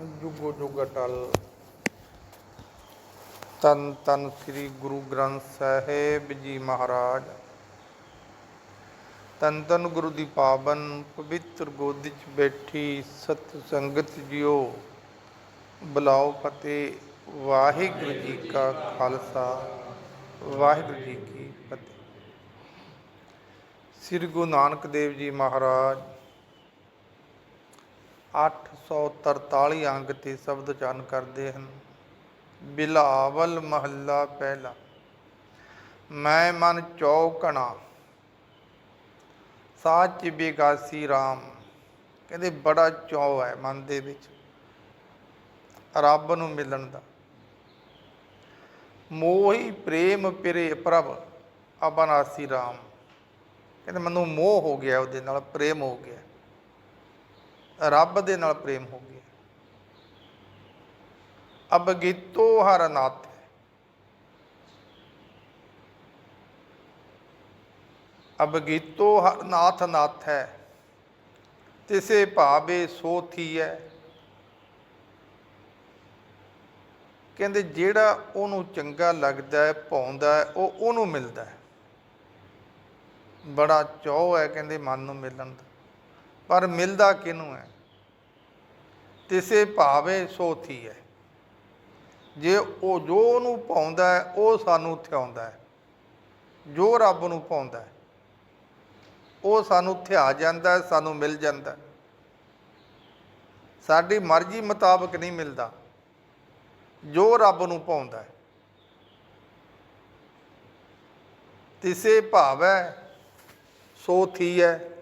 ਜੁਗੋ ਜੁਗ ਅਟਲ। ਤਨ ਤਨ ਸ੍ਰੀ ਗੁਰੂ ਗ੍ਰੰਥ ਸਾਹਿਬ ਜੀ ਮਹਾਰਾਜ। ਤਨ ਤਨ ਗੁਰੂ ਦੀ ਪਾਵਨ ਪਵਿੱਤਰ ਗੋਦੀ 'ਚ ਬੈਠੀ ਸਤ ਸੰਗਤ ਜੀਓ। ਬੁਲਾਓ ਫਤਿਹ, ਵਾਹਿਗੁਰੂ ਜੀ ਕਾ ਖਾਲਸਾ, ਵਾਹਿਗੁਰੂ ਜੀ ਕੀ ਫਤਿਹ। ਸ੍ਰੀ ਗੁਰੂ ਨਾਨਕ ਦੇਵ ਜੀ ਮਹਾਰਾਜ 843 ਅੰਗ ਤੇ ਸ਼ਬਦ ਉਚਾਰਨ ਕਰਦੇ ਹਨ। ਬਿਲਾਵਲ ਮਹੱਲਾ ਪਹਿਲਾ। ਮੈਂ ਮਨ ਚੌਕਣਾ। ਸਾਚ ਬੇਗਾਸੀ RAM ਕਹਿੰਦੇ ਬੜਾ ਚੌ ਹੈ ਮਨ ਦੇ ਵਿੱਚ। ਰੱਬ ਨੂੰ ਮਿਲਣ ਦਾ। ਮੋਹੀ ਪ੍ਰੇਮ ਪਿਰੇ ਪ੍ਰਭ, ਅਬਨਾਸੀ RAM ਕਹਿੰਦੇ ਮੈਨੂੰ ਮੋਹ ਹੋ ਗਿਆ ਉਹਦੇ ਨਾਲ, ਪ੍ਰੇਮ ਹੋ ਗਿਆ। ਰੱਬ ਦੇ ਨਾਲ ਪ੍ਰੇਮ ਹੋ ਗਿਆ। ਅਬ ਗੀਤੋ ਹਰ ਨਾਥ ਅਬ ਗੀਤੋ ਹਰ ਨਾਥ ਨਾਥ ਹੈ। ਤਿਸੇ ਭਾਵੇ ਸੋ ਥੀਐ। ਕਹਿੰਦੇ ਜਿਹੜਾ ਉਹਨੂੰ ਚੰਗਾ ਲੱਗਦਾ ਹੈ, ਭਾਉਂਦਾ ਹੈ, ਉਹ ਉਹਨੂੰ ਮਿਲਦਾ ਹੈ। ਬੜਾ ਚਾਅ ਹੈ, ਕਹਿੰਦੇ ਮਨ ਨੂੰ ਮਿਲਣ ਦਾ। ਪਰ ਮਿਲਦਾ ਕਿਹਨੂੰ ਹੈ? ਤਿਸੇ ਭਾਵੇ ਸੋਥੀ ਹੈ ਜੇ ਉਹ ਜੋ ਉਹਨੂੰ ਪਾਉਂਦਾ ਹੈ, ਉਹ ਸਾਨੂੰ ਥਿਆਉਂਦਾ ਹੈ। ਜੋ ਰੱਬ ਨੂੰ ਪਾਉਂਦਾ ਹੈ, ਉਹ ਸਾਨੂੰ ਥਿਆ ਜਾਂਦਾ ਹੈ, ਸਾਨੂੰ ਮਿਲ ਜਾਂਦਾ ਹੈ। ਸਾਡੀ ਮਰਜ਼ੀ ਮੁਤਾਬਕ ਨਹੀਂ ਮਿਲਦਾ। ਜੋ ਰੱਬ ਨੂੰ ਪਾਉਂਦਾ ਹੈ। ਤਿਸੇ ਭਾਵੈ ਸੋ ਥੀਐ।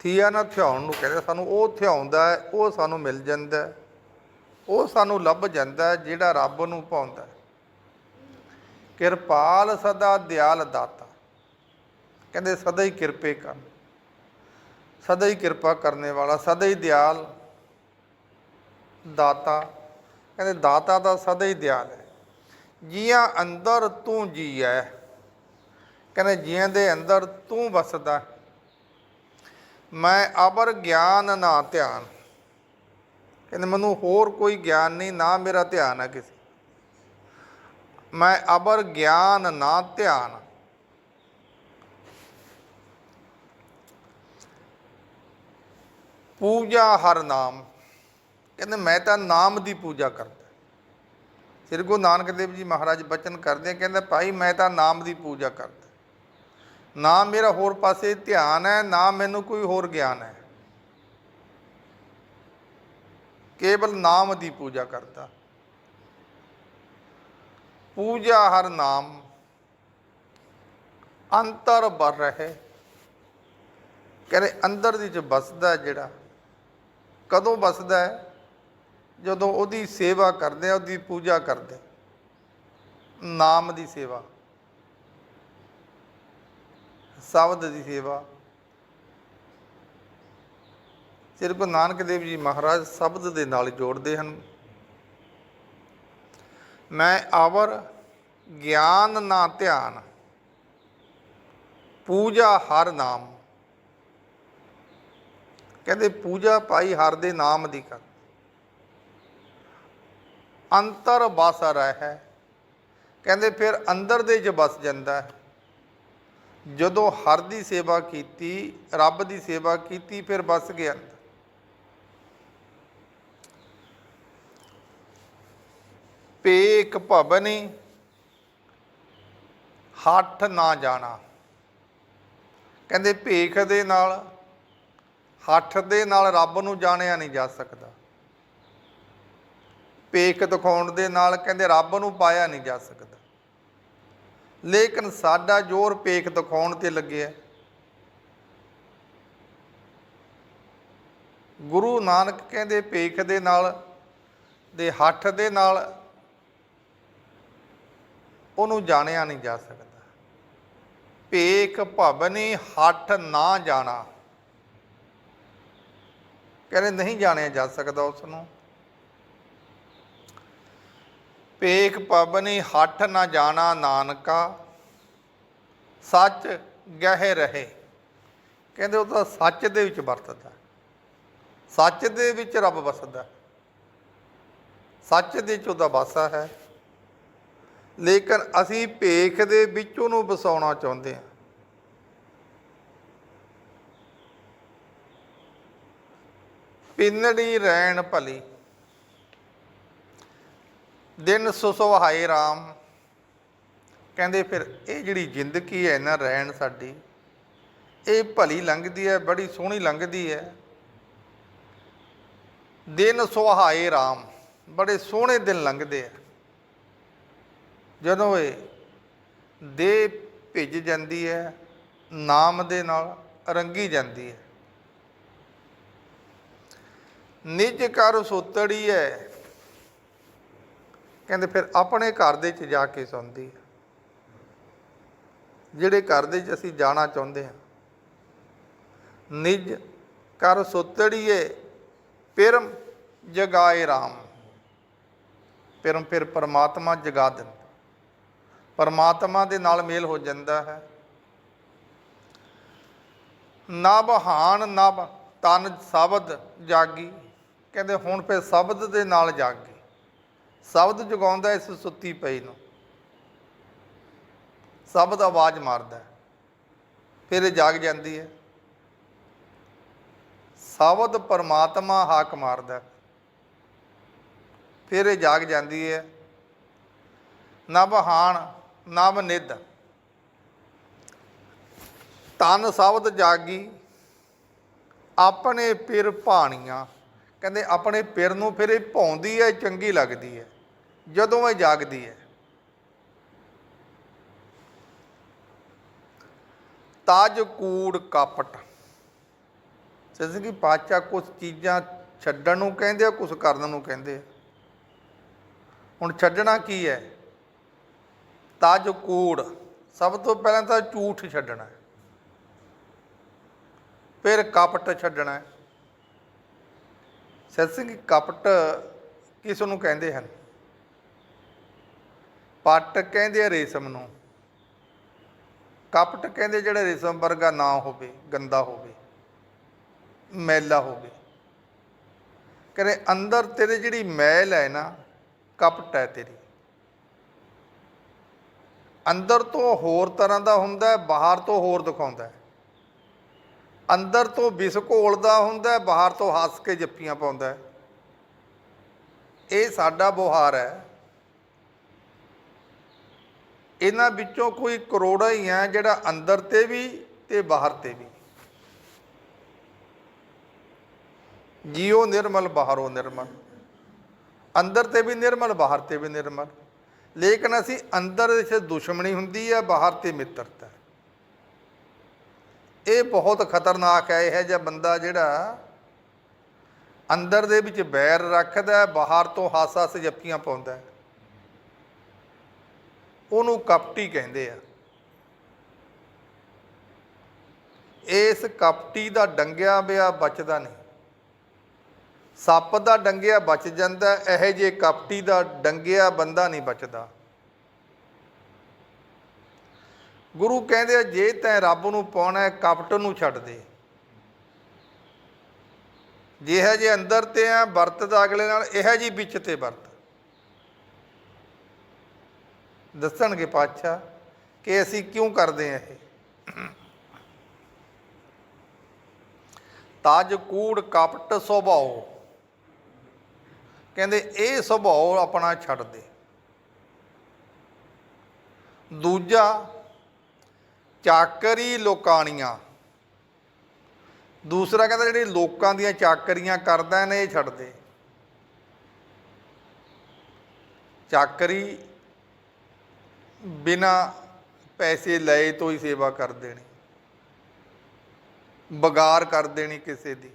ਥੀਆ ਨਾਲ ਥਿਆਉਣ ਨੂੰ ਕਹਿੰਦੇ, ਸਾਨੂੰ ਉਹ ਥਿਆਉਂਦਾ ਉਹ ਸਾਨੂੰ ਮਿਲ ਜਾਂਦਾ ਉਹ ਸਾਨੂੰ ਲੱਭ ਜਾਂਦਾ ਜਿਹੜਾ ਰੱਬ ਨੂੰ ਪਾਉਂਦਾ ਕਿਰਪਾਲ ਸਦਾ ਦਿਆਲ ਦਾਤਾ। ਕਹਿੰਦੇ, ਸਦਾ ਹੀ ਕਿਰਪੇ ਕਰ। ਸਦਾ ਹੀ ਕਿਰਪਾ ਕਰਨੇ ਵਾਲਾ, ਸਦਾ ਹੀ ਦਿਆਲ ਦਾਤਾ। ਕਹਿੰਦੇ, ਦਾਤਾ ਦਾ ਸਦਾ ਹੀ ਦਿਆਲ ਹੈ। ਜੀਆਂ ਅੰਦਰ ਤੂੰ ਜੀ ਹੈ ਕਹਿੰਦੇ ਜੀਆਂ ਦੇ ਅੰਦਰ ਤੂੰ ਵਸਦਾ ਮੈਂ ਅਬਰ ਗਿਆਨ ਨਾ ਧਿਆਨ। ਕਹਿੰਦੇ ਮੈਨੂੰ ਹੋਰ ਕੋਈ ਗਿਆਨ ਨਹੀਂ ਨਾ ਮੇਰਾ ਧਿਆਨ ਹੈ ਕਿਸੇ। ਮੈਂ ਅਬਰ ਗਿਆਨ ਨਾ ਧਿਆਨ। ਪੂਜਾ ਹਰ ਨਾਮ। ਕਹਿੰਦੇ ਮੈਂ ਤਾਂ ਨਾਮ ਦੀ ਪੂਜਾ ਕਰਦਾ। ਸ੍ਰੀ ਗੁਰੂ ਨਾਨਕ ਦੇਵ ਜੀ ਮਹਾਰਾਜ ਬਚਨ ਕਰਦੇ ਆ, ਕਹਿੰਦੇ ਭਾਈ ਮੈਂ ਤਾਂ ਨਾਮ ਦੀ ਪੂਜਾ ਕਰਦਾ। ਨਾ ਮੇਰਾ ਹੋਰ ਪਾਸੇ ਧਿਆਨ ਹੈ, ਨਾ ਮੈਨੂੰ ਕੋਈ ਹੋਰ ਗਿਆਨ ਹੈ। ਕੇਵਲ ਨਾਮ ਦੀ ਪੂਜਾ ਕਰਦਾ। ਪੂਜਾ ਹਰ ਨਾਮ, ਅੰਤਰ ਬਰ ਰਹੇ। ਕਹਿੰਦੇ ਅੰਦਰ ਦੀ ਚ ਬਸਦਾ ਜਿਹੜਾ, ਕਦੋਂ ਬਸਦਾ ਹੈ? ਜਦੋਂ ਉਹਦੀ ਸੇਵਾ ਕਰਦੇ ਆ, ਉਹਦੀ ਪੂਜਾ ਕਰਦੇ। ਨਾਮ ਦੀ ਸੇਵਾ। ਸ਼ਬਦ ਦੀ ਸੇਵਾ। ਸ੍ਰੀ ਗੁਰੂ ਨਾਨਕ ਦੇਵ ਜੀ ਮਹਾਰਾਜ ਸ਼ਬਦ ਦੇ ਨਾਲ ਜੋੜਦੇ ਹਨ। ਮੈਂ ਆਵਰ ਗਿਆਨ ਨਾ ਧਿਆਨ, ਪੂਜਾ ਹਰ ਨਾਮ। ਕਹਿੰਦੇ ਪੂਜਾ ਭਾਈ ਹਰ ਦੇ ਨਾਮ ਦੀ ਕਰ ਅੰਤਰ ਬਸ ਰਹਿ, ਕਹਿੰਦੇ ਫਿਰ ਅੰਦਰ ਦੇ ਚ ਬਸ ਜਾਂਦਾ ਹੈ। ਜਦੋਂ ਹਰ ਦੀ ਸੇਵਾ ਕੀਤੀ, ਰੱਬ ਦੀ ਸੇਵਾ ਕੀਤੀ, ਫਿਰ ਬਸ ਗਿਆ। ਅੰਦਰ ਪੇਕ ਭਵਨੀ ਹੱਠ ਨਾ ਜਾਣਾ। ਕਹਿੰਦੇ ਭੇਖ ਦੇ ਨਾਲ, ਹੱਠ ਦੇ ਨਾਲ ਰੱਬ ਨੂੰ ਜਾਣਿਆ ਨਹੀਂ ਜਾ ਸਕਦਾ। ਭੇਖ ਦਿਖਾਉਣ ਦੇ ਨਾਲ ਕਹਿੰਦੇ ਰੱਬ ਨੂੰ ਪਾਇਆ ਨਹੀਂ ਜਾ ਸਕਦਾ। ਲੇਕਿਨ ਸਾਡਾ ਜ਼ੋਰ ਪੇਖ ਦਿਖਾਉਣ ਤੇ ਲੱਗਿਆ ਗੁਰੂ ਨਾਨਕ ਕਹਿੰਦੇ ਪੇਖ ਦੇ ਨਾਲ, ਦੇ ਹੱਠ ਦੇ ਨਾਲ ਉਹਨੂੰ ਜਾਣਿਆ ਨਹੀਂ ਜਾ ਸਕਦਾ। ਭੇਖ ਭਵਨੀ ਹੱਠ ਨਾ ਜਾਣਾ। ਕਹਿੰਦੇ ਨਹੀਂ ਜਾਣਿਆ ਜਾ ਸਕਦਾ ਉਸ ਨੂੰ ਪੇਖ ਪਵਨੀ ਹੱਠ ਨਾ ਜਾਣਾ ਨਾਨਕਾ, ਸੱਚ ਗਹਿ ਰਹੇ। ਕਹਿੰਦੇ ਉਹ ਤਾਂ ਸੱਚ ਦੇ ਵਿੱਚ ਵਰਤਦਾ ਸੱਚ ਦੇ ਵਿੱਚ ਰੱਬ ਵਸਦਾ ਸੱਚ ਦੇ ਵਿੱਚ ਉਹਦਾ ਵਾਸਾ ਹੈ। ਲੇਕਿਨ ਅਸੀਂ ਭੇਖ ਦੇ ਵਿੱਚ ਉਹਨੂੰ ਵਸਾਉਣਾ ਚਾਹੁੰਦੇ ਹਾਂ। ਪਿੰਨੜੀ ਰਹਿਣ ਭਲੀ। ਦਿਨ ਸੁਸੁਹਾਏ RAM ਕਹਿੰਦੇ ਫਿਰ, ਇਹ ਜਿਹੜੀ ਜ਼ਿੰਦਗੀ ਹੈ ਨਾ ਰਹਿਣ ਸਾਡੀ, ਇਹ ਭਲੀ ਲੰਘਦੀ ਹੈ, ਬੜੀ ਸੋਹਣੀ ਲੰਘਦੀ ਹੈ। ਦਿਨ ਸੁਹਾਏ RAM ਬੜੇ ਸੋਹਣੇ ਦਿਨ ਲੰਘਦੇ ਆ। ਜਦੋਂ ਇਹ ਦੇ ਭਿੱਜ ਜਾਂਦੀ ਹੈ, ਨਾਮ ਦੇ ਨਾਲ ਰੰਗੀ ਜਾਂਦੀ ਹੈ। ਨਿਜ ਕਰ ਸੁਤੜੀ ਹੈ ਕਹਿੰਦੇ ਫਿਰ ਆਪਣੇ ਘਰ ਦੇ ਚ ਜਾ ਕੇ ਸੌਂਦੀ ਹੈ। ਜਿਹੜੇ ਘਰ ਦੇ ਚ ਅਸੀਂ ਜਾਣਾ ਚਾਹੁੰਦੇ ਹਾਂ। ਨਿਜ ਕਰ ਸੁੱਤੜੀਏ, ਪਿਰਮ ਜਗਾਏ RAM ਪਿਰਮ ਫਿਰ ਪਰਮਾਤਮਾ ਜਗਾ ਦਿੰਦਾ। ਪਰਮਾਤਮਾ ਦੇ ਨਾਲ ਮੇਲ ਹੋ ਜਾਂਦਾ ਹੈ। ਨਭ ਹਾਨ ਨਭ ਤਨ ਸ਼ਬਦ ਜਾਗੀ। ਕਹਿੰਦੇ ਹੁਣ ਫਿਰ ਸ਼ਬਦ ਦੇ ਨਾਲ ਜਾਗੀ। ਸ਼ਬਦ ਜਗਾਉਂਦਾ ਇਸ ਸੁੱਤੀ ਪਈ ਨੂੰ। ਸ਼ਬਦ ਆਵਾਜ਼ ਮਾਰਦਾ ਫਿਰ ਇਹ ਜਾਗ ਜਾਂਦੀ ਹੈ। ਸ਼ਬਦ ਪਰਮਾਤਮਾ ਹਾਕ ਮਾਰਦਾ ਫਿਰ ਇਹ ਜਾਗ ਜਾਂਦੀ ਹੈ। ਨਭ ਹਾਣ ਨਭ ਨਿੱਧ ਤਨ ਸ਼ਬਦ ਜਾਗੀ, ਆਪਣੇ ਪਿਰ ਭਾਣੀਆਂ। ਕਹਿੰਦੇ ਆਪਣੇ ਪਿਰ ਨੂੰ ਫਿਰ ਇਹ ਭੌਂਦੀ ਹੈ ਚੰਗੀ ਲੱਗਦੀ ਹੈ। ਜਦੋਂ ਇਹ ਜਾਗਦੀ ਹੈ। ਤਾਜ ਕੂੜ ਕਾਪਟ। ਜਿਵੇਂ ਕਿ ਪਾਚਾ ਕੁਝ ਚੀਜ਼ਾਂ ਛੱਡਣ ਨੂੰ ਕਹਿੰਦੇ ਆ ਕੁਝ ਕਰਨ ਨੂੰ ਕਹਿੰਦੇ ਆ। ਹੁਣ ਛੱਡਣਾ ਕੀ ਹੈ? ਤਾਜ ਕੂੜ। ਸਭ ਤੋਂ ਪਹਿਲਾਂ ਤਾਂ ਝੂਠ ਛੱਡਣਾ ਫਿਰ ਕਪਟ ਛੱਡਣਾ ਹੈ। ਸਤ ਸਿੰਘ ਕਪਟ ਕਿਸ ਨੂੰ ਕਹਿੰਦੇ ਹਨ? ਪੱਟ ਕਹਿੰਦੇ ਆ ਰੇਸ਼ਮ ਨੂੰ। ਕਪਟ ਕਹਿੰਦੇ ਜਿਹੜਾ ਰੇਸ਼ਮ ਵਰਗਾ ਨਾ ਹੋਵੇ, ਗੰਦਾ ਹੋਵੇ, ਮੈਲਾ ਹੋਵੇ। ਕਹਿੰਦੇ ਅੰਦਰ ਤੇਰੇ ਜਿਹੜੀ ਮੈਲ ਹੈ ਨਾ, ਕਪਟ ਹੈ ਤੇਰੀ। ਅੰਦਰ ਤੋਂ ਹੋਰ ਤਰ੍ਹਾਂ ਦਾ ਹੁੰਦਾ ਬਾਹਰ ਤੋਂ ਹੋਰ ਦਿਖਾਉਂਦਾ ਅੰਦਰ ਤੋਂ ਵਿਸ ਘੋਲਦਾ ਹੁੰਦਾ, ਬਾਹਰ ਤੋਂ ਹੱਸ ਕੇ ਜੱਫੀਆਂ ਪਾਉਂਦਾ ਇਹ ਸਾਡਾ ਬੁਹਾਰ ਹੈ। ਇਹਨਾਂ ਵਿੱਚੋਂ ਕੋਈ ਕਰੋੜਾ ਹੀ ਹੈ ਜਿਹੜਾ ਅੰਦਰ ਤੇ ਵੀ ਤੇ ਬਾਹਰ ਤੇ ਵੀ। ਜੀਓ ਨਿਰਮਲ, ਬਾਹਰੋਂ ਨਿਰਮਲ। ਅੰਦਰ ਤੇ ਵੀ ਨਿਰਮਲ, ਬਾਹਰ ਤੇ ਵੀ ਨਿਰਮਲ। ਲੇਕਿਨ ਅਸੀਂ ਅੰਦਰ ਵਿੱਚ ਦੁਸ਼ਮਣੀ ਹੁੰਦੀ ਹੈ, ਬਾਹਰ ਤੇ ਮਿੱਤਰਤਾ ਇਹ ਬਹੁਤ ਖਤਰਨਾਕ ਹੈ, ਇਹ ਜਿਹਾ ਬੰਦਾ ਜਿਹੜਾ ਅੰਦਰ ਦੇ ਵਿੱਚ ਬੈਰ ਰੱਖਦਾ ਬਾਹਰ ਤੋਂ ਹਾਸ-ਹਾਸ ਪਾਉਂਦਾ ਉਹਨੂੰ ਕਪਟੀ ਕਹਿੰਦੇ ਆ। ਇਸ ਕਪਟੀ ਦਾ ਡੰਗਿਆ ਬਿਆ ਬਚਦਾ ਨਹੀਂ। ਸੱਪ ਦਾ ਡੰਗਿਆ ਬਚ ਜਾਂਦਾ, ਇਹ ਜੇ ਕਪਟੀ ਦਾ ਡੰਗਿਆ ਬੰਦਾ ਨਹੀਂ ਬਚਦਾ। ਗੁਰੂ ਕਹਿੰਦੇ ਆ, ਜੇ ਤੈਂ ਰੱਬ ਨੂੰ ਪਾਉਣਾ ਹੈ ਕਪਟ ਨੂੰ ਛੱਡ ਦੇ। ਜਿਹੇ ਜੇ ਅੰਦਰ ਤੇ ਆ ਵਰਤਦਾ ਅਗਲੇ ਨਾਲ ਇਹੋ ਜੀ ਵਿੱਚ ਤੇ ਵਰਤ। ਦੱਸਣਗੇ ਪਾਤਸ਼ਾਹ ਕਿ ਅਸੀਂ ਕਿਉਂ ਕਰਦੇ ਆ ਇਹ। ਤਾਜ ਕੂੜ ਕਪਟ ਸੁਭਾਅ ਕਹਿੰਦੇ ਇਹ ਸੁਭਾਅ ਆਪਣਾ ਛੱਡ ਦੇ। ਦੂਜਾ ਚਾਕਰੀ ਲੋਕਾਣੀਆਂ। ਦੂਸਰਾ ਕਹਿੰਦਾ ਜਿਹੜੇ ਲੋਕਾਂ ਦੀਆਂ ਚਾਕਰੀਆਂ ਕਰਦਾ ਨੇ, ਇਹ ਛੱਡ ਦੇ। ਚਾਕਰੀ ਬਿਨਾ ਪੈਸੇ ਲਏ ਤੋਂ ਹੀ ਸੇਵਾ ਕਰ ਦੇਣੀ। ਬਗਾਰ ਕਰ ਦੇਣੀ ਕਿਸੇ ਦੀ।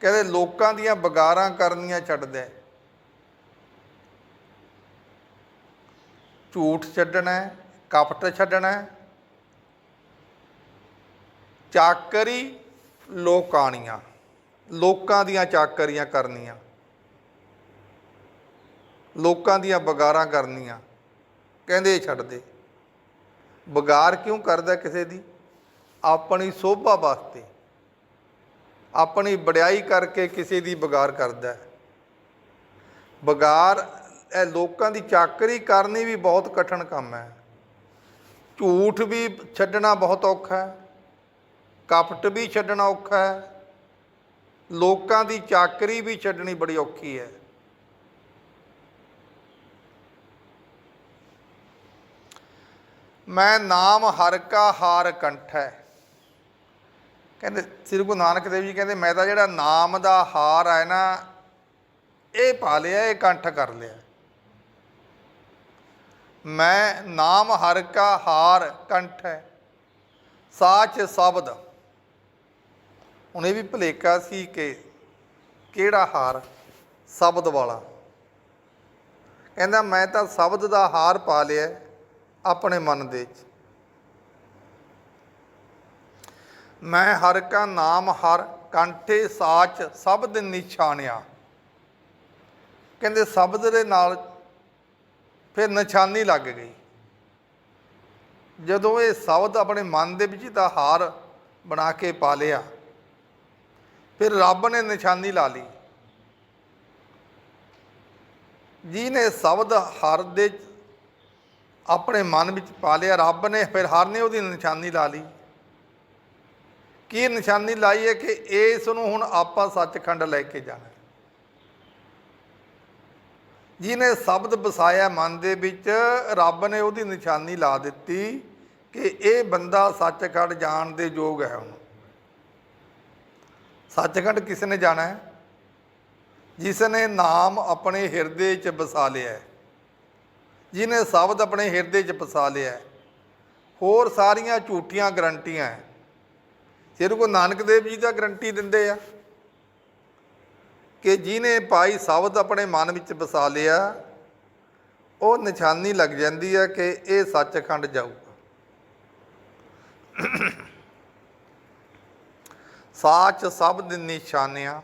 ਕਹਿੰਦੇ ਲੋਕਾਂ ਦੀਆਂ ਬਗਾਰਾਂ ਕਰਨੀਆਂ ਛੱਡ ਦੇ। ਝੂਠ ਛੱਡਣਾ, ਕਪਟ ਛੱਡਣਾ ਚਾਕਰੀ ਲੋਕਾਣੀਆਂ ਲੋਕਾਂ ਦੀਆਂ ਚਾਕਰੀਆਂ ਕਰਨੀਆਂ, ਲੋਕਾਂ ਦੀਆਂ ਬਗਾਰਾਂ ਕਰਨੀਆਂ। ਕਹਿੰਦੇ ਇਹ ਛੱਡ ਦੇ। ਬਗਾਰ ਕਿਉਂ ਕਰਦਾ ਕਿਸੇ ਦੀ? ਆਪਣੀ ਸੋਭਾ ਵਾਸਤੇ। ਆਪਣੀ ਵਡਿਆਈ ਕਰਕੇ ਕਿਸੇ ਦੀ ਬਗਾਰ ਕਰਦਾ ਬਗਾਰ, ਇਹ ਲੋਕਾਂ ਦੀ ਚਾਕਰੀ ਕਰਨੀ ਵੀ ਬਹੁਤ ਕਠਿਨ ਕੰਮ ਹੈ। ਝੂਠ ਵੀ ਛੱਡਣਾ ਬਹੁਤ ਔਖਾ ਹੈ। ਕਪਟ ਵੀ ਛੱਡਣਾ ਔਖਾ ਹੈ। ਲੋਕਾਂ ਦੀ ਚਾਕਰੀ ਵੀ ਛੱਡਣੀ ਬੜੀ ਔਖੀ ਹੈ। ਮੈਂ ਨਾਮ ਹਰ ਕਾ ਹਾਰ ਕੰਠ ਹੈ। ਕਹਿੰਦੇ ਸ੍ਰੀ ਗੁਰੂ ਨਾਨਕ ਦੇਵ ਜੀ ਕਹਿੰਦੇ, ਮੈਂ ਤਾਂ ਜਿਹੜਾ ਨਾਮ ਦਾ ਹਾਰ ਹੈ ਨਾ, ਇਹ ਪਾ ਲਿਆ, ਇਹ ਕੰਠ ਕਰ ਲਿਆ। ਮੈਂ ਨਾਮ ਹਰ ਕਾ ਹਾਰ ਕੰਠ ਹੈ। ਸਾਚ ਸ਼ਬਦ ਹੁਣ ਇਹ ਵੀ ਭੁਲੇਖਾ ਸੀ ਕਿ ਕਿਹੜਾ ਹਾਰ ਸ਼ਬਦ ਵਾਲਾ? ਕਹਿੰਦਾ, ਮੈਂ ਤਾਂ ਸ਼ਬਦ ਦਾ ਹਾਰ ਪਾ ਲਿਆ ਆਪਣੇ ਮਨ ਦੇ ਵਿੱਚ। ਮੈਂ ਹਰ ਕਾ ਨਾਮ, ਹਰ ਕੰਠੇ ਸਾਚ ਸ਼ਬਦ ਨਿਸ਼ਾਨਿਆ ਕਹਿੰਦੇ, ਸ਼ਬਦ ਦੇ ਨਾਲ ਫਿਰ ਨਿਸ਼ਾਨੀ ਲੱਗ ਗਈ। ਜਦੋਂ ਇਹ ਸ਼ਬਦ ਆਪਣੇ ਮਨ ਦੇ ਵਿੱਚ ਦਾ ਹਾਰ ਬਣਾ ਕੇ ਪਾ ਲਿਆ। ਫਿਰ ਰੱਬ ਨੇ ਨਿਸ਼ਾਨੀ ਲਾ ਲਈ। ਜਿਹਨੇ ਸ਼ਬਦ ਹਰ ਦੇ ਆਪਣੇ ਮਨ ਵਿੱਚ ਪਾ ਲਿਆ, ਰੱਬ ਨੇ ਫਿਰ ਹਰ ਨੇ ਉਹਦੀ ਨਿਸ਼ਾਨੀ ਲਾ ਲਈ। ਕੀ ਨਿਸ਼ਾਨੀ ਲਾਈ ਹੈ ਕਿ ਇਸ ਨੂੰ ਹੁਣ ਆਪਾਂ ਸੱਚਖੰਡ ਲੈ ਕੇ ਜਾਣਾ। ਜਿਹਨੇ ਸ਼ਬਦ ਵਸਾਇਆ ਮਨ ਦੇ ਵਿੱਚ, ਰੱਬ ਨੇ ਉਹਦੀ ਨਿਸ਼ਾਨੀ ਲਾ ਦਿੱਤੀ ਕਿ ਇਹ ਬੰਦਾ ਸੱਚਖੰਡ ਜਾਣ ਦੇ ਯੋਗ ਹੈ ਹੁਣ। ਸੱਚਖੰਡ ਕਿਸ ਨੇ ਜਾਣਾ ਹੈ? ਜਿਸ ਨੇ ਨਾਮ ਆਪਣੇ ਹਿਰਦੇ 'ਚ ਵਸਾ ਲਿਆ ਹੈ। ਜਿਹਨੇ ਸ਼ਬਦ ਆਪਣੇ ਹਿਰਦੇ 'ਚ ਵਸਾ ਲਿਆ ਹੋਰ ਸਾਰੀਆਂ ਝੂਠੀਆਂ ਗਰੰਟੀਆਂ ਹੈ। ਸਿਰ ਕੋ ਨਾਨਕ ਦੇਵ ਜੀ ਦਾ ਗਰੰਟੀ ਦਿੰਦੇ ਆ ਕਿ ਜਿਹਨੇ ਪਾਈ ਸ਼ਬਦ ਆਪਣੇ ਮਨ ਵਿੱਚ ਵਸਾ ਲਿਆ, ਉਹ ਨਿਸ਼ਾਨੀ ਲੱਗ ਜਾਂਦੀ ਹੈ ਕਿ ਇਹ ਸੱਚਖੰਡ ਜਾਊਗਾ। ਸਾਚ ਸ਼ਬਦ ਨਿਸ਼ਾਨਿਆ,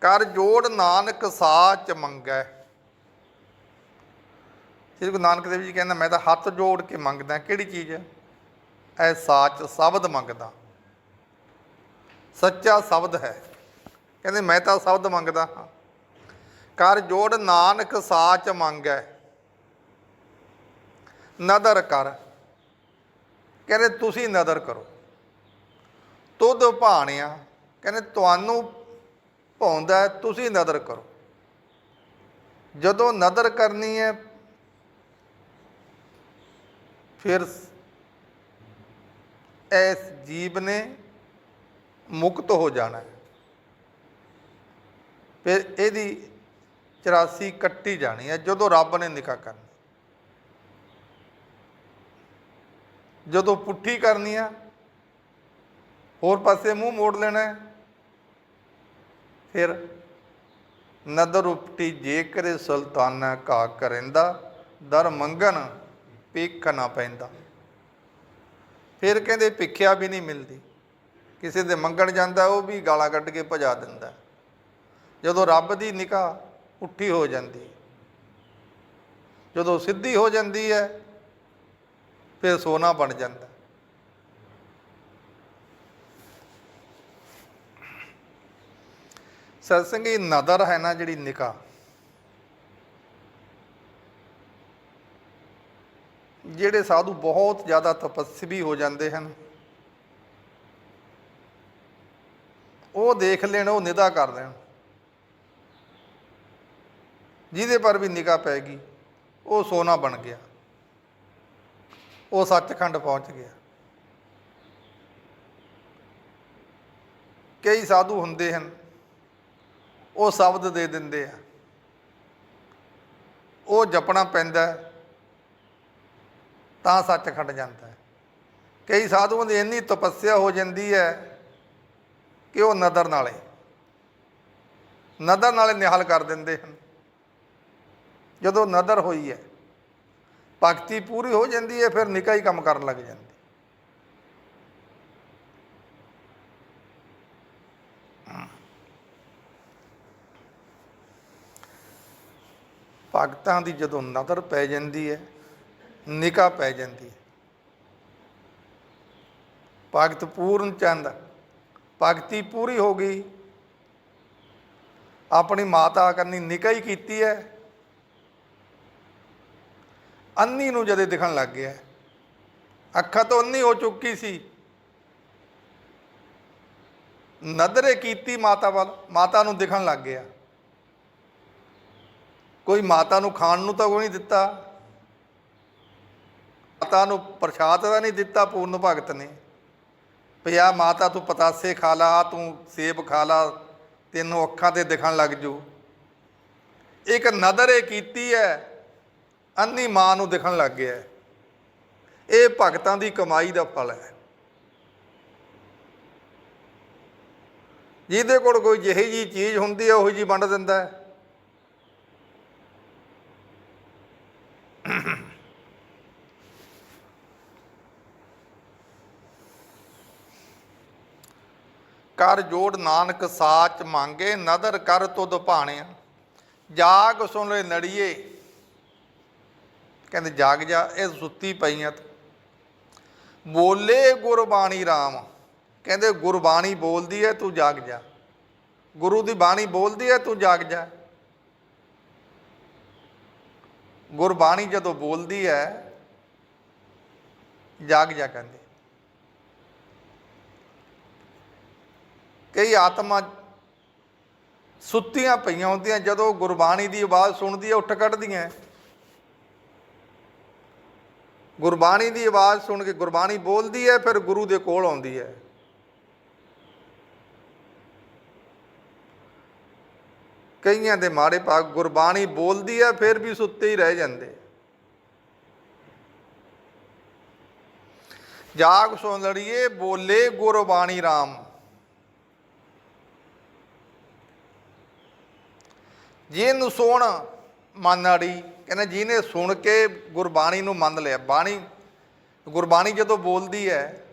ਕਰ ਜੋੜ ਨਾਨਕ ਸਾਚ ਮੰਗੈ। ਸ੍ਰੀ ਗੁਰੂ ਨਾਨਕ ਦੇਵ ਜੀ ਕਹਿੰਦਾ, ਮੈਂ ਤਾਂ ਹੱਥ ਜੋੜ ਕੇ ਮੰਗਦਾ, ਕਿਹੜੀ ਚੀਜ਼? ਐ ਸਾਚ ਸ਼ਬਦ ਮੰਗਦਾ। ਸੱਚਾ ਸ਼ਬਦ ਹੈ। ਕਹਿੰਦੇ, ਮੈਂ ਤਾਂ ਸ਼ਬਦ ਮੰਗਦਾ ਹਾਂ। ਕਰ ਜੋੜ ਨਾਨਕ ਸਾਚ ਮੰਗੈ। ਨਦਰ ਕਰ। ਕਹਿੰਦੇ, ਤੁਸੀਂ ਨਦਰ ਕਰੋ। ਤੁਧ ਭਾਣਿਆ ਕਹਿੰਦੇ ਤੁਹਾਨੂੰ ਭਾਉਂਦਾ ਤੁਸੀਂ ਨਦਰ ਕਰੋ। ਜਦੋਂ ਨਦਰ ਕਰਨੀ ਹੈ, ਫਿਰ ਇਸ ਜੀਵ ਨੇ ਮੁਕਤ ਹੋ ਜਾਣਾ ਹੈ। ਫਿਰ ਇਹਦੀ 84 ਕੱਟੀ ਜਾਣੀ ਹੈ, ਜਦੋਂ ਰੱਬ ਨੇ ਨਿਕਾਹ ਕਰਨੀ। ਜਦੋਂ ਪੁੱਠੀ ਕਰਨੀ ਆ ਹੋਰ ਪਾਸੇ ਮੂੰਹ ਮੋੜ ਲੈਣਾ ਹੈ। ਫਿਰ ਨਦਰ ਉਪਟੀ ਜੇ ਕਰੇ ਸੁਲਤਾਨਾ ਕਾ ਕਰਿੰਦਾ, ਦਰ ਮੰਗਣ ਪੀਖ ਨਾ ਪੈਂਦਾ। ਫਿਰ ਕਹਿੰਦੇ ਭਿੱਖਿਆ ਵੀ ਨਹੀਂ ਮਿਲਦੀ। ਕਿਸੇ ਦੇ ਮੰਗਣ ਜਾਂਦਾ, ਉਹ ਵੀ ਗਾਲਾਂ ਕੱਢ ਕੇ ਭਜਾ ਦਿੰਦਾ। ਜਦੋਂ ਰੱਬ ਦੀ ਨਿਕਾਹ ਉੱਠੀ ਹੋ ਜਾਂਦੀ ਜਦੋਂ ਸਿੱਧੀ ਹੋ ਜਾਂਦੀ ਹੈ, ਫਿਰ ਸੋਨਾ ਬਣ ਜਾਂਦਾ। ਸਤਸੰਗੀ ਨਦਰ ਹੈ ਨਾ ਜਿਹੜੀ ਨਿਕਾ। ਜਿਹੜੇ ਸਾਧੂ ਬਹੁਤ ਜ਼ਿਆਦਾ ਤਪਸਵੀ ਹੋ ਜਾਂਦੇ ਹਨ, ਉਹ ਦੇਖ ਲੈਣ, ਉਹ ਨਿਦਾ ਕਰ ਦੇਣ ਜਿਹਦੇ ਪਰ ਵੀ ਨਿਗਾਹ ਪੈ ਗਈ, ਉਹ ਸੋਨਾ ਬਣ ਗਿਆ। ਉਹ ਸੱਚਖੰਡ ਪਹੁੰਚ ਗਿਆ। ਕਈ ਸਾਧੂ ਹੁੰਦੇ ਹਨ ਉਹ ਸ਼ਬਦ ਦੇ ਦਿੰਦੇ ਆ। ਉਹ ਜਪਣਾ ਪੈਂਦਾ ਤਾਂ ਸੱਚ ਸੱਚਖੰਡ ਜਾਂਦਾ ਕਈ ਸਾਧੂਆਂ ਦੀ ਇੰਨੀ ਤਪੱਸਿਆ ਹੋ ਜਾਂਦੀ ਹੈ ਕਿ ਉਹ ਨਦਰ ਨਾਲੇ ਨਦਰ ਨਾਲੇ ਨਿਹਾਲ ਕਰ ਦਿੰਦੇ ਹਨ। ਜਦੋਂ ਨਦਰ ਹੋਈ ਹੈ, ਭਗਤੀ ਪੂਰੀ ਹੋ ਜਾਂਦੀ ਹੈ, ਫਿਰ ਨਿਕਾ ਹੀ ਕੰਮ ਕਰਨ ਲੱਗ ਜਾਂਦਾ। ਭਗਤਾਂ ਦੀ ਜਦੋਂ ਨਦਰ ਪੈ ਜਾਂਦੀ ਹੈ ਨਿਕਾ ਪੈ ਜਾਂਦੀ ਹੈ। ਭਗਤ ਪੂਰਨ ਚੰਦ, ਭਗਤੀ ਪੂਰੀ ਹੋ ਗਈ। ਆਪਣੀ ਮਾਤਾ ਕਰਨੀ ਨਿਕਾ ਹੀ ਕੀਤੀ ਹੈ। ਅੰਨੀ ਨੂੰ ਜਦੇ ਦਿਖਣ ਲੱਗ ਗਿਆ, ਅੱਖਾਂ ਤੋਂ ਅੰਨੀ ਹੋ ਚੁੱਕੀ ਸੀ। ਨਦਰੇ ਕੀਤੀ ਮਾਤਾ ਵੱਲ, ਮਾਤਾ ਨੂੰ ਦਿਖਣ ਲੱਗ ਗਿਆ। ਕੋਈ ਮਾਤਾ ਨੂੰ ਖਾਣ ਨੂੰ ਤਾਂ ਕੋਈ ਨਹੀਂ ਦਿੱਤਾ। ਮਾਤਾ ਨੂੰ ਪ੍ਰਸ਼ਾਦ ਤਾਂ ਨਹੀਂ ਦਿੱਤਾ, ਪੂਰਨ ਭਗਤ ਨੇ। ਪਿਆ ਮਾਤਾ ਤੂੰ ਪਤਾਸੇ ਖਾ ਲਾ ਤੂੰ ਸੇਬ ਖਾ ਲਾ, ਤੈਨੂੰ ਅੱਖਾਂ ਤੇ ਦਿਖਣ ਲੱਗ ਜੂ ਇੱਕ ਨਦਰੇ ਕੀਤੀ ਹੈ, ਅੰਨੀ ਮਾਂ ਨੂੰ ਦਿਖਣ ਲੱਗ ਗਿਆ ਇਹ ਭਗਤਾਂ ਦੀ ਕਮਾਈ ਦਾ ਫਲ ਹੈ। ਜਿਹਦੇ ਕੋਲ ਕੋਈ ਜਿਹੀ ਜੀ ਚੀਜ਼ ਹੁੰਦੀ ਹੈ, ਉਹੀ ਜੀ ਵੰਡ ਦਿੰਦਾ ਹੈ। ਕਰ ਜੋੜ ਨਾਨਕ ਸਾਚ ਮੰਗੇ, ਨਦਰ ਕਰ ਤੁਧ ਭਾਣਿਆ। ਜਾਗ ਸੁਣ ਲੈ ਨੜੀਏ। ਕਹਿੰਦੇ ਜਾਗ ਜਾ, ਇਹ ਸੁੱਤੀ ਪਈਆਂ ਤੂੰ। ਬੋਲੇ ਗੁਰਬਾਣੀ RAM ਕਹਿੰਦੇ ਗੁਰਬਾਣੀ ਬੋਲਦੀ ਹੈ ਤੂੰ ਜਾਗ ਜਾ। ਗੁਰੂ ਦੀ ਬਾਣੀ ਬੋਲਦੀ ਹੈ ਤੂੰ ਜਾਗ ਜਾ। ਗੁਰਬਾਣੀ ਜਦੋਂ ਬੋਲਦੀ ਹੈ, ਜਾਗ ਜਾ ਕਹਿੰਦੇ। ਕਈ ਆਤਮਾ ਸੁੱਤੀਆਂ ਪਈਆਂ ਹੁੰਦੀਆਂ, ਜਦੋਂ ਗੁਰਬਾਣੀ ਦੀ ਆਵਾਜ਼ ਸੁਣਦੀ ਹੈ, ਉੱਠ ਕੱਢਦੀਆਂ ਗੁਰਬਾਣੀ ਦੀ ਆਵਾਜ਼ ਸੁਣ ਕੇ ਗੁਰਬਾਣੀ ਬੋਲਦੀ ਹੈ, ਫਿਰ ਗੁਰੂ ਦੇ ਕੋਲ ਆਉਂਦੀ ਹੈ। ਕਈਆਂ ਦੇ ਮਾੜੇ ਭਾਗ ਗੁਰਬਾਣੀ ਬੋਲਦੀ ਹੈ ਫਿਰ ਵੀ ਸੁੱਤੇ ਹੀ ਰਹਿ ਜਾਂਦੇ। ਜਾਗ ਸੁਣ ਲੜੀਏ ਬੋਲੇ ਗੁਰਬਾਣੀ RAM ਜਿਹਨੂੰ ਸੁਣ ਮੰਨੜੀ ਕਹਿੰਦੇ ਜਿਹਨੇ ਸੁਣ ਕੇ ਗੁਰਬਾਣੀ ਨੂੰ ਮੰਨ ਲਿਆ। ਬਾਣੀ, ਗੁਰਬਾਣੀ ਜਦੋਂ ਬੋਲਦੀ ਹੈ,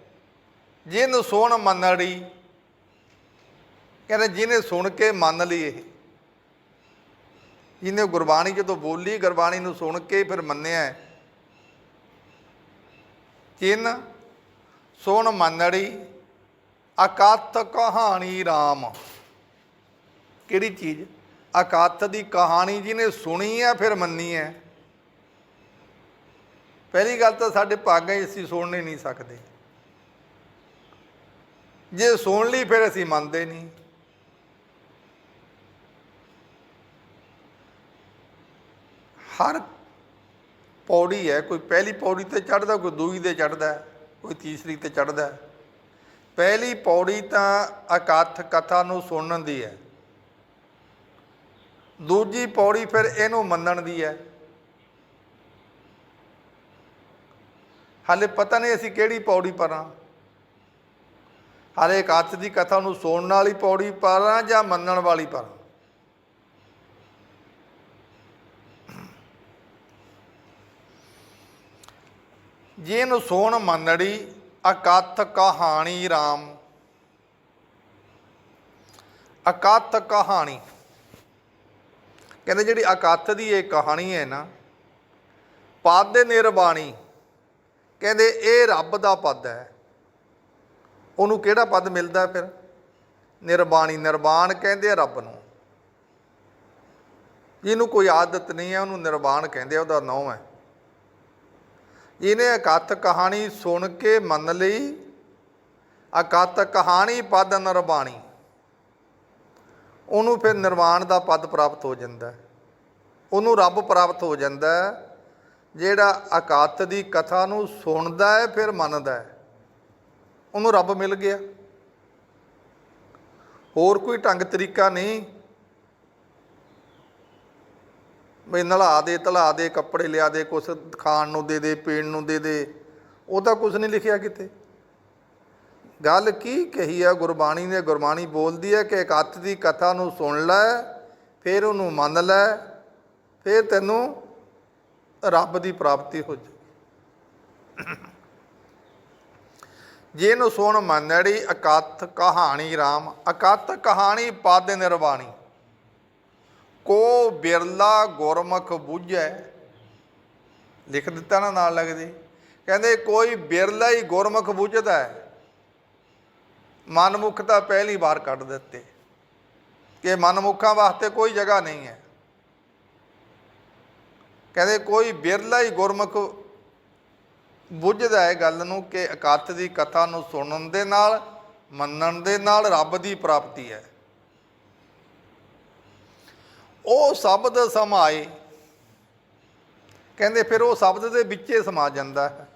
ਜਿਹਨੂੰ ਸੁਣ ਮੰਨੜੀ ਕਹਿੰਦੇ ਜਿਹਨੇ ਸੁਣ ਕੇ ਮੰਨ ਲਈ ਇਹ ਜਿਹਨੇ ਗੁਰਬਾਣੀ ਜਦੋਂ ਬੋਲੀ, ਗੁਰਬਾਣੀ ਨੂੰ ਸੁਣ ਕੇ ਫਿਰ ਮੰਨਿਆ ਚਿੰਨ ਸੁਣ ਮੰਨੜੀ ਅਕਥ ਕਹਾਣੀ RAM ਕਿਹੜੀ ਚੀਜ਼? ਅਕਥ ਦੀ ਕਹਾਣੀ ਜਿਹਨੇ ਸੁਣੀ ਹੈ, ਫਿਰ ਮੰਨੀ ਹੈ। ਪਹਿਲੀ ਗੱਲ ਤਾਂ ਸਾਡੇ ਭਾਗਾਂ 'ਚ ਅਸੀਂ ਸੁਣ ਹੀ ਨਹੀਂ ਸਕਦੇ। ਜੇ ਸੁਣ ਲਈ, ਫਿਰ ਅਸੀਂ ਮੰਨਦੇ ਨਹੀਂ। ਹਰ ਪੌੜੀ ਹੈ, ਕੋਈ ਪਹਿਲੀ ਪੌੜੀ ਤੇ ਚੜਦਾ ਕੋਈ ਦੂਜੀ ਤੇ ਚੜਦਾ ਕੋਈ ਤੀਸਰੀ ਤੇ ਚੜਦਾ ਪਹਿਲੀ ਪੌੜੀ ਤਾਂ ਅਕਥ ਕਥਾ ਨੂੰ ਸੁਣਨ ਦੀ ਹੈ। ਦੂਜੀ ਪੌੜੀ ਫਿਰ ਇਹਨੂੰ ਮੰਨਣ ਦੀ ਹੈ। ਹਾਲੇ ਪਤਾ ਨਹੀਂ ਅਸੀਂ ਕਿਹੜੀ ਪੌੜੀ ਪਰ ਹਾਂ। ਹਾਲੇ ਇਕਾਥ ਦੀ ਕਥਾ ਨੂੰ ਸੁਣਨ ਵਾਲੀ ਪੌੜੀ ਪਰ ਜਾਂ ਮੰਨਣ ਵਾਲੀ ਪਰ ਹਾਂ ਜਿਹਨੂੰ ਸੋਣ ਮੰਨੜੀ ਅਕਥ ਕਹਾਣੀ RAM ਅਕਥ ਕਹਾਣੀ। ਕਹਿੰਦੇ ਜਿਹੜੀ ਅਕਥ ਦੀ ਇਹ ਕਹਾਣੀ ਹੈ ਨਾ, ਪਦ ਦੇ ਨਿਰਬਾਣੀ, ਕਹਿੰਦੇ ਇਹ ਰੱਬ ਦਾ ਪਦ ਹੈ। ਉਹਨੂੰ ਕਿਹੜਾ ਪਦ ਮਿਲਦਾ ਫਿਰ? ਨਿਰਬਾਣੀ ਨਿਰਵਾਣ ਕਹਿੰਦੇ ਆ ਰੱਬ ਨੂੰ। ਜਿਹਨੂੰ ਕੋਈ ਆਦਤ ਨਹੀਂ ਹੈ, ਉਹਨੂੰ ਨਿਰਵਾਣ ਕਹਿੰਦੇ ਆ, ਉਹਦਾ ਨਾਮ ਹੈ ਜਿਹਨੇ ਅਕਥ ਕਹਾਣੀ ਸੁਣ ਕੇ ਮੰਨ ਲਈ। ਅਕਥ ਕਹਾਣੀ ਪਦ ਨਿਰਬਾਣੀ ਉਹਨੂੰ ਫਿਰ ਨਿਰਵਾਣ ਦਾ ਪਦ ਪ੍ਰਾਪਤ ਹੋ ਜਾਂਦਾ ਉਹਨੂੰ ਰੱਬ ਪ੍ਰਾਪਤ ਹੋ ਜਾਂਦਾ ਜਿਹੜਾ ਅਕਾਤ ਦੀ ਕਥਾ ਨੂੰ ਸੁਣਦਾ ਹੈ, ਫਿਰ ਮੰਨਦਾ ਹੈ। ਉਹਨੂੰ ਰੱਬ ਮਿਲ ਗਿਆ। ਹੋਰ ਕੋਈ ਢੰਗ ਤਰੀਕਾ ਨਹੀਂ। ਬਈ ਨਲਾ ਦੇ ਧਲਾ ਦੇ, ਕੱਪੜੇ ਲਿਆ ਦੇ, ਕੁਛ ਖਾਣ ਨੂੰ ਦੇ ਦੇ, ਪੀਣ ਨੂੰ ਦੇ ਦੇ। ਉਹ ਤਾਂ ਕੁਝ ਨਹੀਂ ਲਿਖਿਆ ਕਿਤੇ। ਗੱਲ ਕੀ ਕਹੀ ਆ ਗੁਰਬਾਣੀ ਨੇ? ਗੁਰਬਾਣੀ ਬੋਲਦੀ ਹੈ ਕਿ ਇਕੱਠ ਦੀ ਕਥਾ ਨੂੰ ਸੁਣ ਲੈ, ਫਿਰ ਉਹਨੂੰ ਮੰਨ ਲੈ, ਫਿਰ ਤੈਨੂੰ ਰੱਬ ਦੀ ਪ੍ਰਾਪਤੀ ਹੋ ਜਾ ਜਿਹਨੂੰ ਸੁਣ ਮੰਨੜੀ ਇਕੱਠ ਕਹਾਣੀ RAM ਇਕੱਠ ਕਹਾਣੀ ਪਦ ਨਿਰਵਾਣੀ। ਕੋ ਬਿਰਲਾ ਗੁਰਮੁਖ ਬੁੱਝੈ। ਲਿਖ ਦਿੱਤਾ ਨਾ ਨਾਲ ਲੱਗਦੇ ਕਹਿੰਦੇ ਕੋਈ ਬਿਰਲਾ ਹੀ ਗੁਰਮੁਖ ਬੁੱਝਦਾ ਹੈ। ਮਨਮੁਖ ਤਾਂ ਪਹਿਲੀ ਵਾਰ ਕੱਢ ਦਿੱਤੇ। ਕਿ ਮਨਮੁਖਾਂ ਵਾਸਤੇ ਕੋਈ ਜਗ੍ਹਾ ਨਹੀਂ ਹੈ। ਕਹਿੰਦੇ ਕੋਈ ਬਿਰਲਾ ਹੀ ਗੁਰਮੁਖ ਬੁੱਝਦਾ ਹੈ ਗੱਲ ਨੂੰ ਕਿ ਇਕੱਤ ਦੀ ਕਥਾ ਨੂੰ ਸੁਣਨ ਦੇ ਨਾਲ, ਮੰਨਣ ਦੇ ਨਾਲ ਰੱਬ ਦੀ ਪ੍ਰਾਪਤੀ ਹੈ। ਉਹ ਸ਼ਬਦ ਸਮਾਏ। ਕਹਿੰਦੇ ਫਿਰ ਉਹ ਸ਼ਬਦ ਦੇ ਵਿੱਚ ਸਮਾ ਜਾਂਦਾ ਹੈ।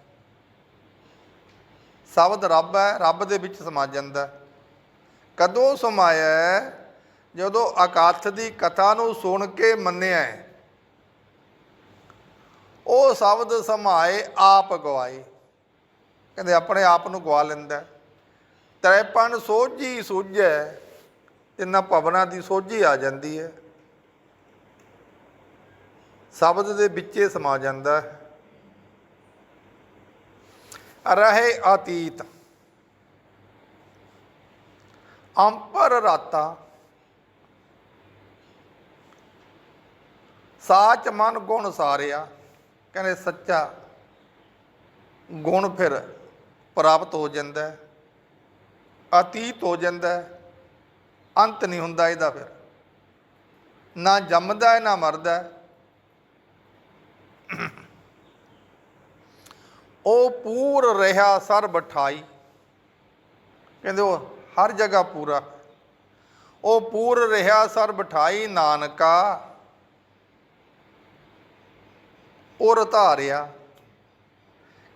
ਸ਼ਬਦ ਰੱਬ ਹੈ, ਰੱਬ ਦੇ ਵਿੱਚ ਸਮਾ ਜਾਂਦਾ ਕਦੋਂ ਸਮਾਇਆ ਜਦੋਂ ਅਕਾਥ ਦੀ ਕਥਾ ਨੂੰ ਸੁਣ ਕੇ ਮੰਨਿਆ ਹੈ। ਉਹ ਸ਼ਬਦ ਸਮਾਏ, ਆਪ ਗਵਾਏ। ਕਹਿੰਦੇ ਆਪਣੇ ਆਪ ਨੂੰ ਗਵਾ ਲੈਂਦਾ ਹੈ। ਤ੍ਰੈਪਨ ਸੋਝੀ ਸੂਝੈ, ਤਿੰਨਾਂ ਭਵਨਾਂ ਦੀ ਸੋਝੀ ਆ ਜਾਂਦੀ ਹੈ। ਸ਼ਬਦ ਦੇ ਵਿੱਚੇ ਸਮਾ ਜਾਂਦਾ ਹੈ। ਰਹੇ ਅਤੀਤ। ਅੰਪਰ ਰਾਤਾ। ਸਾਚ ਮਨ ਗੁਣ ਸਾਰਿਆ। ਕਹਿੰਦੇ ਸੱਚਾ ਗੁਣ ਫਿਰ ਪ੍ਰਾਪਤ ਹੋ ਜਾਂਦਾ ਅਤੀਤ ਹੋ ਜਾਂਦਾ ਅੰਤ ਨਹੀਂ ਹੁੰਦਾ ਇਹਦਾ ਫਿਰ। ਨਾ ਜੰਮਦਾ ਹੈ, ਨਾ ਮਰਦਾ ਹੈ। ਉਹ ਪੂਰ ਰਿਹਾ ਸਰ ਬਠਾਈ। ਕਹਿੰਦੇ ਉਹ ਹਰ ਜਗ੍ਹਾ ਪੂਰਾ। ਉਹ ਪੂਰ ਰਿਹਾ ਸਰ ਬਠਾਈ ਨਾਨਕਾ। ਔਰ ਧਾਰਿਆ।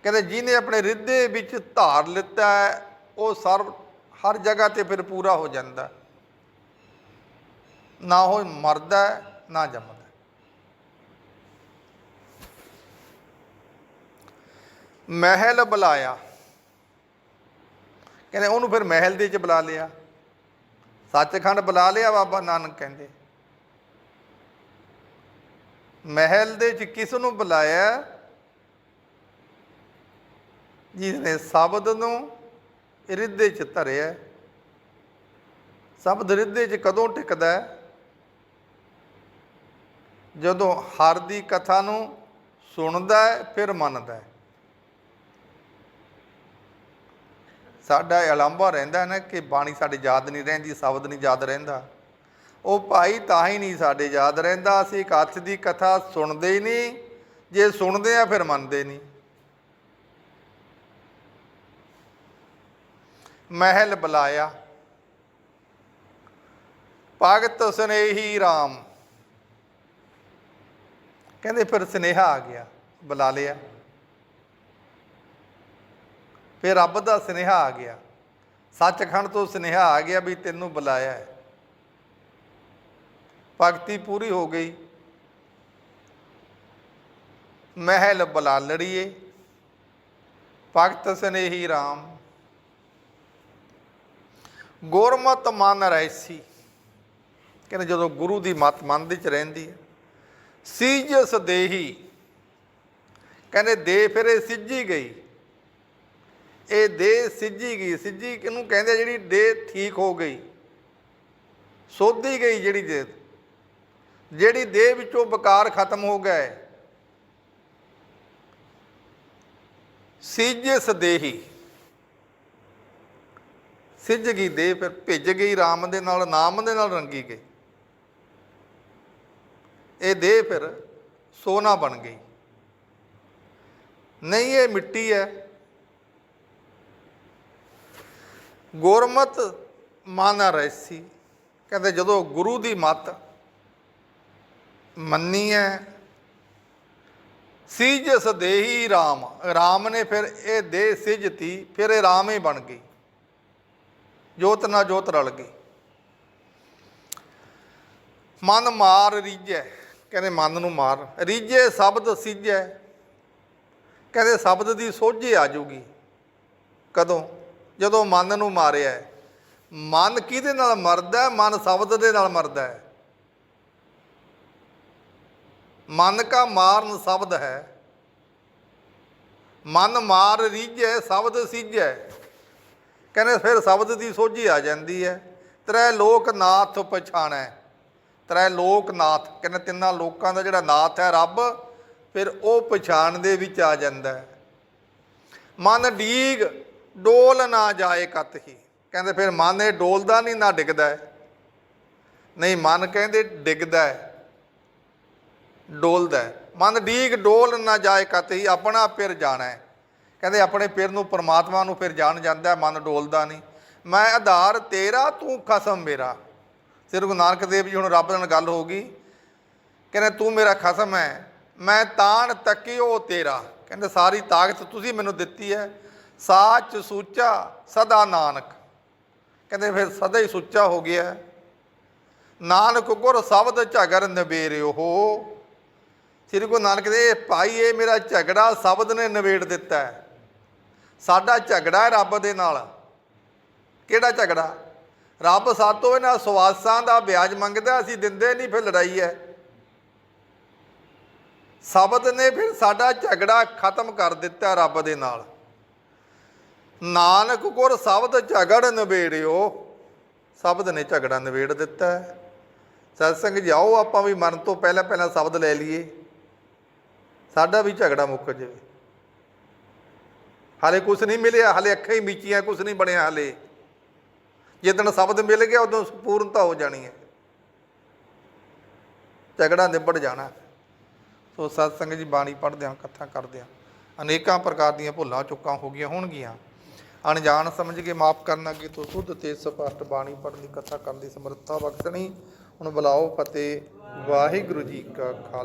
ਕਹਿੰਦੇ ਜਿਹਨੇ ਆਪਣੇ ਰਿੱਧੇ ਵਿੱਚ ਧਾਰ ਲਿੱਤਾ ਉਹ ਸਰਬ ਹਰ ਜਗ੍ਹਾ ਤੇ ਫਿਰ ਪੂਰਾ ਹੋ ਜਾਂਦਾ। ਨਾ ਉਹ ਮਰਦਾ ਨਾ ਜੰਮਦਾ। ਮਹਿਲ ਬੁਲਾਇਆ। ਕਹਿੰਦੇ ਉਹਨੂੰ ਫਿਰ ਮਹਿਲ ਦੇ ਚ ਬੁਲਾ ਲਿਆ। ਸੱਚਖੰਡ ਬੁਲਾ ਲਿਆ ਬਾਬਾ ਨਾਨਕ ਕਹਿੰਦੇ। ਮਹਿਲ ਦੇ ਚ ਕਿਸ ਨੂੰ ਬੁਲਾਇਆ? ਜਿਸ ਨੇ ਸ਼ਬਦ ਨੂੰ ਰਿੱਧੇ ਚ ਧਰਿਆ। ਸ਼ਬਦ ਰਿੱਧੇ ਚ ਕਦੋਂ ਟਿਕਦਾ? ਜਦੋਂ ਹਰ ਦੀ ਕਥਾ ਨੂੰ ਸੁਣਦਾ ਫਿਰ ਮੰਨਦਾ ਹੈ। ਸਾਡਾ ਅਲੰਭਾ ਰਹਿੰਦਾ ਨਾ ਕਿ ਬਾਣੀ ਸਾਡੇ ਯਾਦ ਨਹੀਂ ਰਹਿੰਦੀ, ਸ਼ਬਦ ਨਹੀਂ ਯਾਦ ਰਹਿੰਦਾ। ਉਹ ਭਾਈ ਤਾਂ ਹੀ ਨਹੀਂ ਸਾਡੇ ਯਾਦ ਰਹਿੰਦਾ, ਅਸੀਂ ਕੱਥ ਦੀ ਕਥਾ ਸੁਣਦੇ ਹੀ ਨਹੀਂ, ਜੇ ਸੁਣਦੇ ਆ ਫਿਰ ਮੰਨਦੇ ਨਹੀਂ। ਮਹਿਲ ਬੁਲਾਇਆ। ਭਗਤ ਸਨੇਹੀ RAM ਕਹਿੰਦੇ ਫਿਰ ਸਨੇਹਾ ਆ ਗਿਆ, ਬੁਲਾ ਲਿਆ। ਫਿਰ ਰੱਬ ਦਾ ਸਨੇਹਾ ਆ ਗਿਆ। ਸੱਚਖੰਡ ਤੋਂ ਸਨੇਹਾ ਆ ਗਿਆ ਵੀ ਤੈਨੂੰ ਬੁਲਾਇਆ ਹੈ। ਭਗਤੀ ਪੂਰੀ ਹੋ ਗਈ। ਮਹਿਲ ਬੁਲਾ ਲੜੀਏ। ਭਗਤ ਸਨੇਹੀ RAM ਗੁਰਮਤ ਮਨ ਰਹਿਸੀ ਕਹਿੰਦੇ ਜਦੋਂ ਗੁਰੂ ਦੀ ਮਤ ਮਨ ਦੇ ਚ ਰਹਿੰਦੀ ਹੈ, ਸੀਜਸ ਦੇਹੀ। ਕਹਿੰਦੇ ਦੇ ਫਿਰੇ ਇਹ ਸਿੱਜੀ ਗਈ। ਇਹ ਦੇਹ ਸਿੱਜੀ ਗਈ, ਸਿੱਜੀ ਕਿਹਨੂੰ ਕਹਿੰਦੇ ਜਿਹੜੀ ਦੇਹ ਠੀਕ ਹੋ ਗਈ, ਸੋਧੀ ਗਈ ਜਿਹੜੀ ਦੇ। ਜਿਹੜੀ ਦੇਹ ਵਿੱਚੋਂ ਬਕਾਰ ਖਤਮ ਹੋ ਗਿਆ ਹੈ। ਸਿਜਸ ਦੇਹੀ। ਸਿੱਜ ਗਈ ਦੇਹ ਫਿਰ ਭਿੱਜ ਗਈ RAM ਦੇ ਨਾਲ, ਨਾਮ ਦੇ ਨਾਲ ਰੰਗੀ ਗਈ। ਇਹ ਦੇਹ ਫਿਰ ਸੋਨਾ ਬਣ ਗਈ। ਨਹੀਂ, ਇਹ ਮਿੱਟੀ ਹੈ। ਗੁਰਮਤ ਮਨ ਰੈਸੀ ਕਹਿੰਦੇ ਜਦੋਂ ਗੁਰੂ ਦੀ ਮਤ ਮੰਨੀ ਹੈ ਸੀਜਸ ਦੇਹੀ RAM RAM ਨੇ ਫਿਰ ਇਹ ਦੇ ਸਿਜਤੀ, ਫਿਰ ਇਹ RAM ਹੀ ਬਣ ਗਈ। ਜੋਤ ਨਾਲ ਜੋਤ ਰਲ ਗਈ। ਮਨ ਮਾਰ ਰੀਝੈ, ਕਹਿੰਦੇ ਮਨ ਨੂੰ ਮਾਰ। ਰੀਝੇ ਸ਼ਬਦ ਸਿਜੈ ਕਹਿੰਦੇ ਸ਼ਬਦ ਦੀ ਸੋਝੀ ਆ ਜੂਗੀ। ਕਦੋਂ? ਜਦੋਂ ਮਨ ਨੂੰ ਮਾਰਿਆ ਹੈ। ਮਨ ਕਿਹਦੇ ਨਾਲ ਮਰਦਾ ਹੈ? ਮਨ ਸ਼ਬਦ ਦੇ ਨਾਲ ਮਰਦਾ ਹੈ। ਮਨ ਕਾ ਮਾਰਨ ਸ਼ਬਦ ਹੈ। ਮਨ ਮਾਰ ਰੀਜੈ ਸ਼ਬਦ ਸਿਜੈ ਕਹਿੰਦੇ ਫਿਰ ਸ਼ਬਦ ਦੀ ਸੋਝੀ ਆ ਜਾਂਦੀ ਹੈ। ਤ੍ਰੈ ਲੋਕ ਨਾਥ ਪਛਾਣੈ। ਤ੍ਰੈ ਲੋਕ ਨਾਥ, ਕਹਿੰਦੇ ਤਿੰਨਾਂ ਲੋਕਾਂ ਦਾ ਜਿਹੜਾ ਨਾਥ ਹੈ ਰੱਬ, ਫਿਰ ਉਹ ਪਛਾਣ ਦੇ ਵਿੱਚ ਆ ਜਾਂਦਾ ਹੈ। ਮਨ ਡੀਗ ਡੋਲ ਨਾ ਜਾਏ ਕਤ ਹੀ। ਕਹਿੰਦੇ ਫਿਰ ਮਨ ਇਹ ਡੋਲਦਾ ਨਹੀਂ, ਨਾ ਡਿੱਗਦਾ ਹੈ। ਨਹੀਂ, ਮਨ ਕਹਿੰਦੇ ਡਿੱਗਦਾ ਹੈ, ਡੋਲਦਾ ਹੈ। ਮਨ ਡੀਕ ਡੋਲ ਨਾ ਜਾਏ ਕਤਈ ਆਪਣਾ ਪਿਰ ਜਾਣਾ ਹੈ। ਕਹਿੰਦੇ ਆਪਣੇ ਪਿਰ ਨੂੰ, ਪਰਮਾਤਮਾ ਨੂੰ ਫਿਰ ਜਾਣ ਜਾਂਦਾ ਮਨ ਡੋਲਦਾ ਨਹੀਂ। ਮੈਂ ਆਧਾਰ ਤੇਰਾ, ਤੂੰ ਖਸਮ ਮੇਰਾ। ਸ੍ਰੀ ਗੁਰੂ ਨਾਨਕ ਦੇਵ ਜੀ ਹੁਣ ਰੱਬ ਨਾਲ ਗੱਲ ਹੋ ਗਈ। ਕਹਿੰਦੇ ਤੂੰ ਮੇਰਾ ਖਸਮ ਹੈ, ਮੈਂ ਤਾਣ ਤੱਕਿਓ ਤੇਰਾ। ਕਹਿੰਦੇ ਸਾਰੀ ਤਾਕਤ ਤੁਸੀਂ ਮੈਨੂੰ ਦਿੱਤੀ ਹੈ ਸਾਚ ਸੂਚਾ ਸਦਾ ਨਾਨਕ। ਕਹਿੰਦੇ ਫਿਰ ਸਦਾ ਹੀ ਸੁੱਚਾ ਹੋ ਗਿਆ। ਨਾਨਕ ਗੁਰ ਸ਼ਬਦ ਝਗਰ ਨਵੇਰਿਓ ਸ੍ਰੀ ਗੁਰੂ ਨਾਨਕ ਦੇ ਭਾਈ, ਇਹ ਮੇਰਾ ਝਗੜਾ ਸ਼ਬਦ ਨੇ ਨਵੇੜ ਦਿੱਤਾ ਹੈ। ਸਾਡਾ ਝਗੜਾ ਰੱਬ ਦੇ ਨਾਲ। ਕਿਹੜਾ ਝਗੜਾ? ਰੱਬ ਸਾਤੋਂ ਇਹਨਾਂ ਸਵਾਸਾਂ ਦਾ ਵਿਆਜ ਮੰਗਦਾ, ਅਸੀਂ ਦਿੰਦੇ ਨਹੀਂ, ਫਿਰ ਲੜਾਈ ਹੈ। ਸ਼ਬਦ ਨੇ ਫਿਰ ਸਾਡਾ ਝਗੜਾ ਖਤਮ ਕਰ ਦਿੱਤਾ ਰੱਬ ਦੇ ਨਾਲ। ਨਾਨਕ ਗੁਰ ਸ਼ਬਦ ਝਗੜ ਨਵੇੜਿਓ ਸ਼ਬਦ ਨੇ ਝਗੜਾ ਨਵੇੜ ਦਿੱਤਾ ਹੈ। ਸਤਸੰਗ ਜਾਓ ਆਪਾਂ ਵੀ ਮਰਨ ਤੋਂ ਪਹਿਲਾਂ ਪਹਿਲਾਂ ਸ਼ਬਦ ਲੈ ਲਈਏ। ਸਾਡਾ ਵੀ ਝਗੜਾ ਮੁੱਕ ਜਾਵੇ। ਹਾਲੇ ਕੁਝ ਨਹੀਂ ਮਿਲਿਆ, ਹਾਲੇ ਅੱਖਾਂ ਹੀ ਮੀਚੀਆਂ ਕੁਝ ਨਹੀਂ ਬਣਿਆ ਹਾਲੇ। ਜਿੱਦਣ ਸ਼ਬਦ ਮਿਲ ਗਿਆ, ਉਦੋਂ ਪੂਰਨਤਾ ਹੋ ਜਾਣੀ ਹੈ। ਝਗੜਾ ਨਿਬੜ ਜਾਣਾ। ਸੋ ਸਤਸੰਗ ਜੀ, ਬਾਣੀ ਪੜ੍ਹਦੇ ਹਾਂ ਕਥਾ ਕਰਦੇ ਹਾਂ ਅਨੇਕਾਂ ਪ੍ਰਕਾਰ ਦੀਆਂ ਭੁੱਲਾਂ, ਚੁੱਕਾਂ ਹੋ ਗਈਆਂ ਹੋਣਗੀਆਂ। ਅਣਜਾਣ ਸਮਝ ਕੇ ਮਾਫ ਕਰਨ ਅੱਗੇ ਤੋਂ ਸੁੱਧ ਤੇ ਸਪਸ਼ਟ ਬਾਣੀ ਪੜ੍ਹਨ ਦੀ ਕਥਾ ਕਰਨ ਦੀ ਸਮਰੱਥਾ ਬਖਸ਼ਣੀ। ਹੁਣ ਬੁਲਾਓ ਫਤਿਹ ਵਾਹਿਗੁਰੂ ਜੀ ਕਾ ਖਾਲਸਾ।